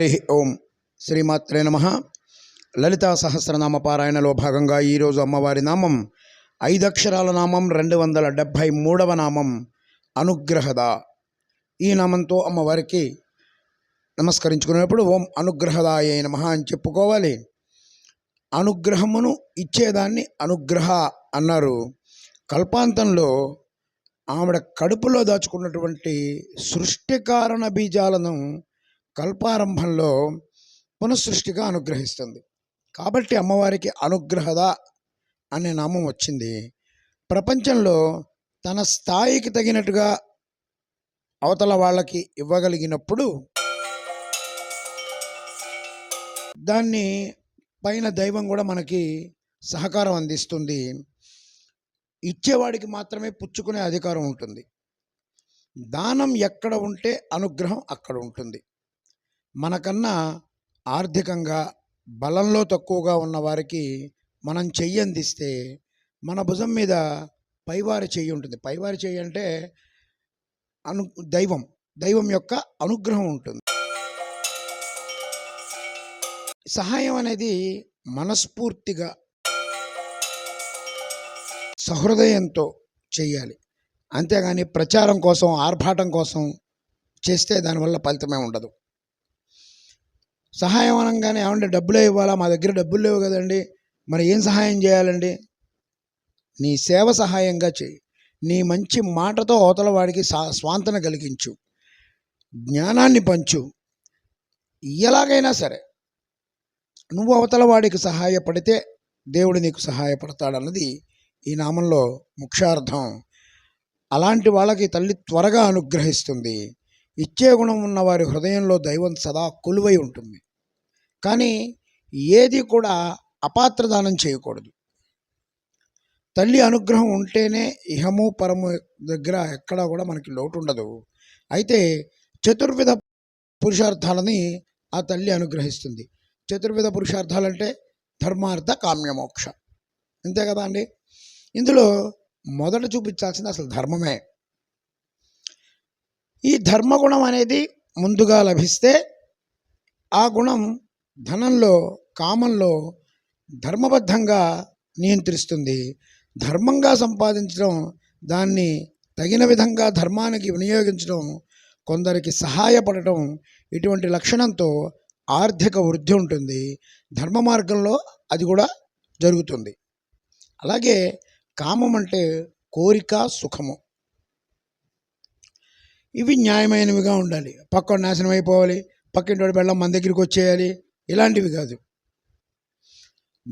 హరి ఓం శ్రీమాత్రే నమ. లలితా సహస్రనామ పారాయణలో భాగంగా ఈరోజు అమ్మవారి నామం ఐదక్షరాల నామం రెండు వందల డెబ్భై మూడవ నామం అనుగ్రహద. ఈ నామంతో అమ్మవారికి నమస్కరించుకునేప్పుడు ఓం అనుగ్రహదాయ నమ అని చెప్పుకోవాలి. అనుగ్రహమును ఇచ్చేదాన్ని అనుగ్రహ అన్నారు. కల్పాంతంలో ఆవిడ కడుపులో దాచుకున్నటువంటి సృష్టి కారణ బీజాలను కల్పారంభంలో పునఃసృష్టిగా అనుగ్రహిస్తుంది. కాబట్టి అమ్మవారికి అనుగ్రహద అనే నామం వచ్చింది. ప్రపంచంలో తన స్థాయికి తగినట్టుగా అవతల వాళ్ళకి ఇవ్వగలిగినప్పుడు దాన్ని పైన దైవం కూడా మనకి సహకారం అందిస్తుంది. ఇచ్చేవాడికి మాత్రమే పుచ్చుకునే అధికారం ఉంటుంది. దానం ఎక్కడ ఉంటే అనుగ్రహం అక్కడ ఉంటుంది. మనకన్నా ఆర్థికంగా బలంలో తక్కువగా ఉన్న వారికి మనం చెయ్యి అందిస్తే మన భుజం మీద పైవారి చెయ్యి ఉంటుంది. పైవారి చెయ్యి అంటే అను దైవం. దైవం యొక్క అనుగ్రహం ఉంటుంది. సహాయం అనేది మనస్ఫూర్తిగా సహృదయంతో చేయాలి అంతేగాని ప్రచారం కోసం ఆర్భాటం కోసం చేస్తే దానివల్ల ఫలితమే ఉండదు. సహాయం అనగానే ఏమంటే డబ్బులే ఇవ్వాలా? మా దగ్గర డబ్బులు లేవు కదండి. మరి ఏం సహాయం చేయాలండి? నీ సేవ సహాయంగా చేయి. నీ మంచి మాటతో అవతల వాడికి సా స్వాంతన కలిగించు. జ్ఞానాన్ని పంచు. ఎలాగైనా సరే నువ్వు అవతల వాడికి సహాయపడితే దేవుడు నీకు సహాయపడతాడన్నది ఈ నామంలో ముఖ్యార్థం. అలాంటి వాళ్ళకి తల్లి త్వరగా అనుగ్రహిస్తుంది. ఇచ్చే గుణం ఉన్న వారి హృదయంలో దైవం సదా కొలువై ఉంటుంది. కానీ ఏది కూడా అపాత్రదానం చేయకూడదు. తల్లి అనుగ్రహం ఉంటేనే ఇహము పరము దగ్గర ఎక్కడా కూడా మనకి లోటు ఉండదు. అయితే చతుర్విధ పురుషార్థాలని ఆ తల్లి అనుగ్రహిస్తుంది. చతుర్విధ పురుషార్థాలంటే ధర్మార్థ కామ్యమోక్ష అంతే కదా అండి? ఇందులో మొదట చూపించాల్సింది అసలు ధర్మమే. ఈ ధర్మగుణం అనేది ముందుగా లభిస్తే ఆ గుణం ధనంలో కామంలో ధర్మబద్ధంగా నియంత్రిస్తుంది. ధర్మంగా సంపాదించడం దాన్ని తగిన విధంగా ధర్మానికి వినియోగించడం కొందరికి సహాయపడటం ఇటువంటి లక్షణంతో ఆర్థిక వృద్ధి ఉంటుంది. ధర్మ మార్గంలో అది కూడా జరుగుతుంది. అలాగే కామం అంటే కోరిక సుఖము. ఇవి న్యాయమైనవిగా ఉండాలి. పక్కన నాశనం అయిపోవాలి. పక్కింటి వెళ్ళం మన దగ్గరికి వచ్చేయాలి. ఇలాంటివి కాదు.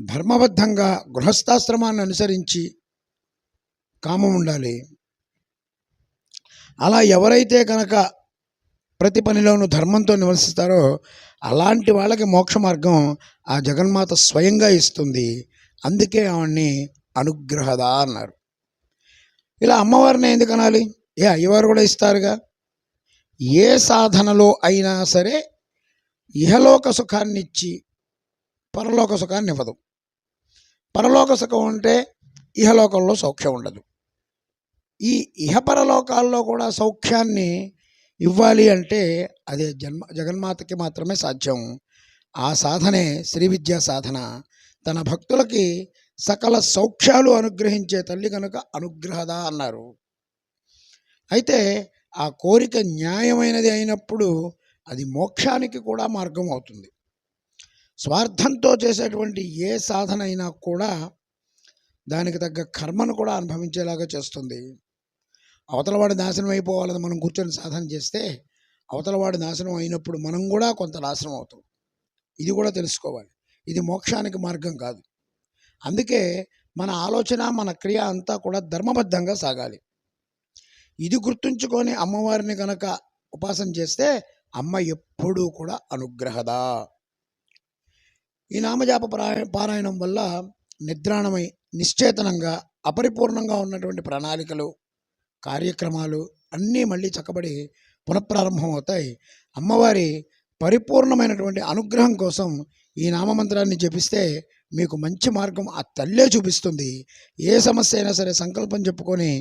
ధర్మబద్ధంగా గృహస్థాశ్రమాన్ని అనుసరించి కామం ఉండాలి. అలా ఎవరైతే కనుక ప్రతి పనిలోనూ ధర్మంతో నివసిస్తారో అలాంటి వాళ్ళకి మోక్ష మార్గం ఆ జగన్మాత స్వయంగా ఇస్తుంది. అందుకే ఆవిడ్ని అనుగ్రహద అన్నారు. ఇలా అమ్మవారిని ఎందుకు అనాలి? ఏ అయ్యవారు కూడా ఇస్తారుగా? ఏ సాధనలో అయినా సరే ఇహలోక సుఖాన్ని ఇచ్చి పరలోక సుఖాన్ని ఇవ్వదు. పరలోక సుఖం ఉంటే ఇహలోకంలో సౌఖ్యం ఉండదు. ఈ ఇహపరలోకాల్లో కూడా సౌఖ్యాన్ని ఇవ్వాలి అంటే అదే జన్మ జగన్మాతకి మాత్రమే సాధ్యం. ఆ సాధనే శ్రీ విద్యా సాధన. తన భక్తులకి సకల సౌఖ్యాలు అనుగ్రహించే తల్లి కనుక అనుగ్రహద అన్నారు. అయితే ఆ కోరిక న్యాయమైనది అయినప్పుడు అది మోక్షానికి కూడా మార్గం అవుతుంది. స్వార్థంతో చేసేటువంటి ఏ సాధన అయినా కూడా దానికి తగ్గ కర్మను కూడా అనుభవించేలాగా చేస్తుంది. అవతలవాడి నాశనం అయిపోవాలని మనం కూర్చొని సాధన చేస్తే అవతలవాడి నాశనం అయినప్పుడు మనం కూడా కొంత నాశనం అవుతాం. ఇది కూడా తెలుసుకోవాలి. ఇది మోక్షానికి మార్గం కాదు. అందుకే మన ఆలోచన మన క్రియ అంతా కూడా ధర్మబద్ధంగా సాగాలి. ఇది గుర్తుంచుకొని అమ్మవారిని కనుక ఉపాసన చేస్తే అమ్మ ఎప్పుడూ కూడా అనుగ్రహదా. ఈ నామజాప పారాయణం వల్ల నిద్రాణమై నిశ్చేతనంగా అపరిపూర్ణంగా ఉన్నటువంటి ప్రణాళికలు కార్యక్రమాలు అన్నీ మళ్ళీ చక్కబడి పునఃప్రారంభం అవుతాయి అమ్మవారి పరిపూర్ణమైనటువంటి అనుగ్రహం కోసం ఈ నామమంత్రాన్ని జపిస్తే మీకు మంచి మార్గం ఆ తల్లే చూపిస్తుంది. ఏ సమస్య అయినా సరే సంకల్పం చెప్పుకొని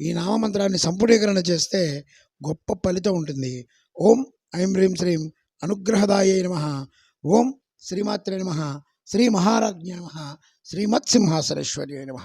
ఈ నామమంత్రాన్ని సంపుటీకరణ చేస్తే గొప్ప ఫలితం ఉంటుంది. ఓం ఐం హ్రీం శ్రీం అనుగ్రహదాయ నమ. ఓం శ్రీమాత్రే నమ. శ్రీ మహారాజ్ఞ నమ. శ్రీమత్సింహాసరేశ్వర్య నమ.